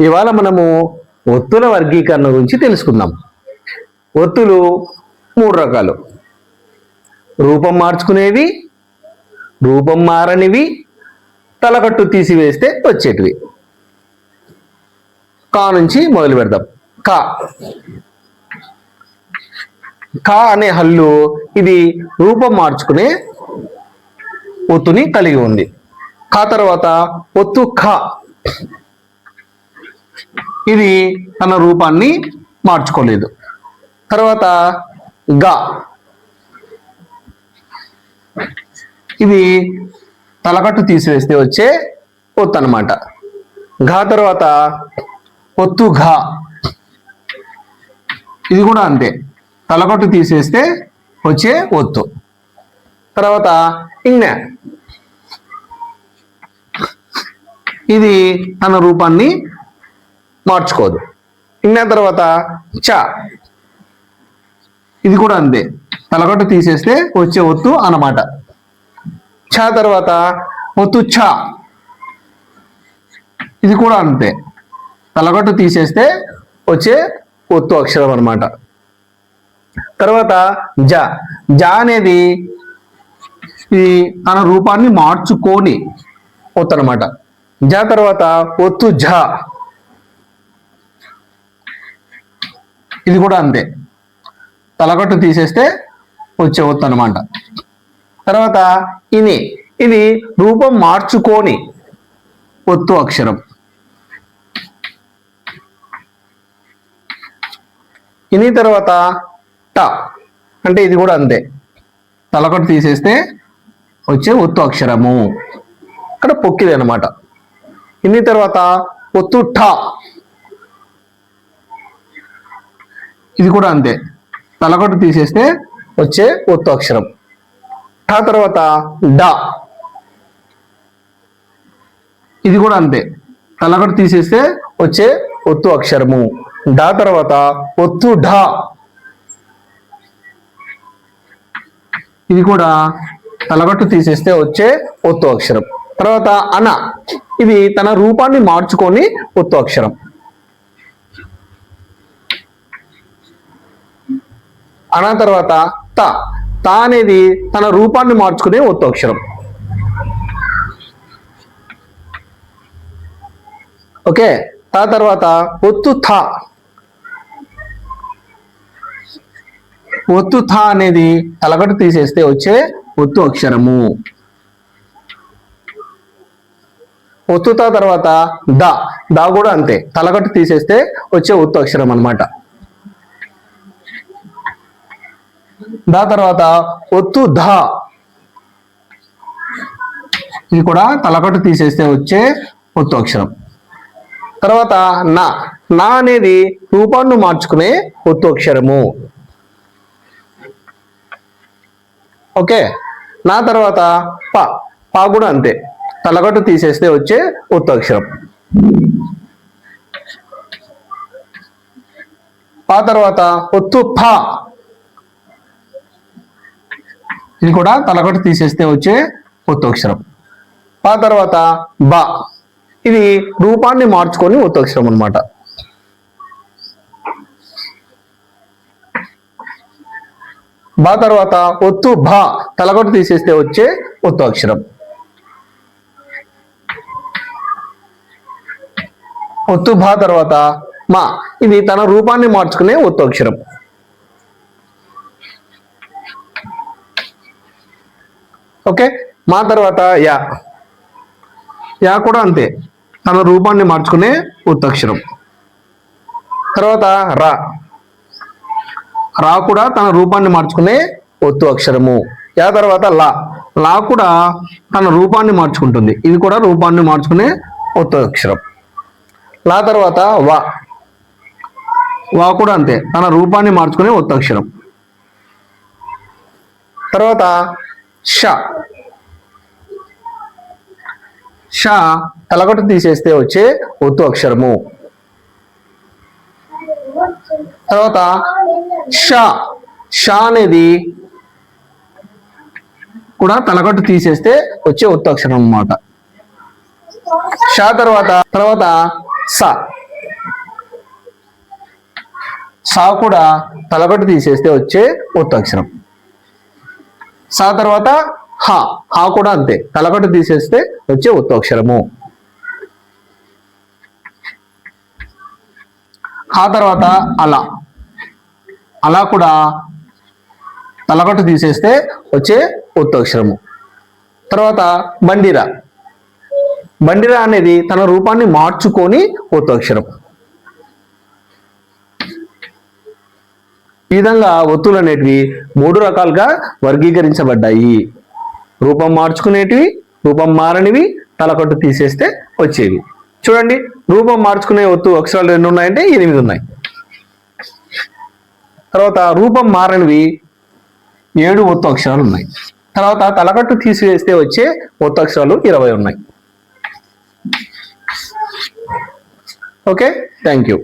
ఇవాళ మనము ఒత్తుల వర్గీకరణ గురించి తెలుసుకుందాం. ఒత్తులు మూడు రకాలు. రూపం మార్చుకునేవి రూపం మారనివి తలకట్టు తీసివేస్తే వచ్చేటివి. కా నుంచి మొదలు పెడదాం. కా. కా అనే హల్లు ఇది రూపం మార్చుకునే ఒత్తుని కలిగి ఉంది. కా తర్వాత ఒత్తు ఖ ఇది తన రూపాన్ని మార్చుకోలేదు. తర్వాత గ. ఇది తలకట్టు తీసివేస్తే వచ్చే ఒత్తు అనమాట ఘా తర్వాత ఒత్తు ఘా. ఇది కూడా అంతే. తలకట్టు తీసేస్తే వచ్చే ఒత్తు. తర్వాత ఇంగ ఇది తన రూపాన్ని మార్చుకోదు. ఇంకా తర్వాత చ. ఇది కూడా అంతే. తలగొట్టు తీసేస్తే వచ్చే ఒత్తు అన్నమాట. ఛ తర్వాత ఒత్తు ఛ. ఇది కూడా అంతే. తలగొట్టు తీసేస్తే వచ్చే ఒత్తు అక్షరం అన్నమాట. తర్వాత జ. జ అనేది ఈ తన రూపాన్ని మార్చుకొని ఒత్తు అనమాట జ తర్వాత ఒత్తు ఝ. ఇది కూడా అంతే. తలకట్టు తీసేస్తే వచ్చే ఒత్తు అనమాట తర్వాత ఇని ఇది రూపం మార్చుకొని ఒత్తు అక్షరం. ఇని తర్వాత ట అంటే ఇది కూడా అంతే. తలకట్టు తీసేస్తే వచ్చే ఒత్తు అక్షరము. ఇక్కడ పొక్కిది అనమాట ఇన్ని తర్వాత ఒత్తు ఠ ఇది కూడా అంతే. తలకట్టు తీసేస్తే వచ్చే ఒత్తు అక్షరం ఠ తర్వాత డ. ఇది కూడా అంతే. తలకట్టు తీసేస్తే వచ్చే ఒత్తు అక్షరము డా తర్వాత ఒత్తు ఢ. ఇది కూడా తలగట్టు తీసేస్తే వచ్చే ఒత్తు అక్షరం తర్వాత అన. ఇది తన రూపాన్ని మార్చుకొని ఒత్తు అక్షరం అన తర్వాత త. త అనేది తన రూపాన్ని మార్చుకునే ఒత్తు అక్షరం. ఓకే? తా తర్వాత ఒత్తు థ. ఒత్తు థ అనేది తలగట్టు తీసేస్తే వచ్చే ఒత్తు అక్షరము. ఒత్తు తర్వాత ద. దా కూడా అంతే. తలగట్టు తీసేస్తే వచ్చే ఒత్తు అక్షరం అన్నమాట దా తర్వాత ఒత్తు ధ. ఇది కూడా తలకట్టు తీసేస్తే వచ్చే ఒత్తు అక్షరం. తర్వాత నా. నా అనేది రూపాన్ని మార్చుకునే ఒత్తు అక్షరము. ఓకే? నా తర్వాత ప. పా కూడా అంతే. తలగట్టు తీసేస్తే వచ్చే ఒత్తు అక్షరం. పా తర్వాత ఒత్తు ఫ. ఇది కూడా తలకట్టు తీసేస్తే వచ్చే ఉత్తోక్షరం ఆ తర్వాత బ. ఇది రూపాన్ని మార్చుకొని ఉత్తోక్షరం అనమాట బా తర్వాత ఒత్తు భ. తలగొట్టు తీసేస్తే వచ్చే ఒత్తు అక్షరం ఒత్తు భా తర్వాత మా. ఇది తన రూపాన్ని మార్చుకునే ఒత్తు అక్షరం ఓకే? మా తర్వాత యా. యా కూడా అంతే. తన రూపాన్ని మార్చుకునే ఉత్తక్షరం తర్వాత రా. రా కూడా తన రూపాన్ని మార్చుకునే ఒత్తు అక్షరము. యా తర్వాత లా. లా కూడా తన రూపాన్ని మార్చుకుంటుంది. ఇది కూడా రూపాన్ని మార్చుకునే ఒత్తు అక్షరం. లా తర్వాత వా. వా కూడా అంతే. తన రూపాన్ని మార్చుకునే ఒత్తు అక్షరం. తర్వాత ష. ష తలగొట్టు తీసేస్తే వచ్చే ఒత్తు అక్షరము. తర్వాత షా. షా అనేది కూడా తలగొట్టు తీసేస్తే వచ్చే ఒత్తు అక్షరం అన్నమాట. షా తర్వాత తర్వాత స. సా కూడా తలకట్టు తీసేస్తే వచ్చే ఒత్తక్షరం సా తర్వాత హా. హా కూడా అంతే. తలకట్టు తీసేస్తే వచ్చే ఉత్తోక్షరము. ఆ తర్వాత అలా. అలా కూడా తలకట్టు తీసేస్తే వచ్చే ఉత్తోక్షరము. తర్వాత బండిరా. బండిరా అనేది తన రూపాన్ని మార్చుకొని ఒత్తక్షరం ఈ విధంగా ఒత్తులు అనేటివి మూడు రకాలుగా వర్గీకరించబడ్డాయి. రూపం మార్చుకునేటివి రూపం మారనివి తలకట్టు తీసేస్తే వచ్చేవి. చూడండి రూపం మార్చుకునే ఒత్తు అక్షరాలు ఎన్ని ఉన్నాయంటే ఎనిమిది ఉన్నాయి. తర్వాత రూపం మారనివి ఏడు ఒత్తు అక్షరాలు ఉన్నాయి. తర్వాత తలకట్టు తీసివేస్తే వచ్చే ఒత్తు అక్షరాలు ఇరవై ఉన్నాయి. ఓకే? Thank you.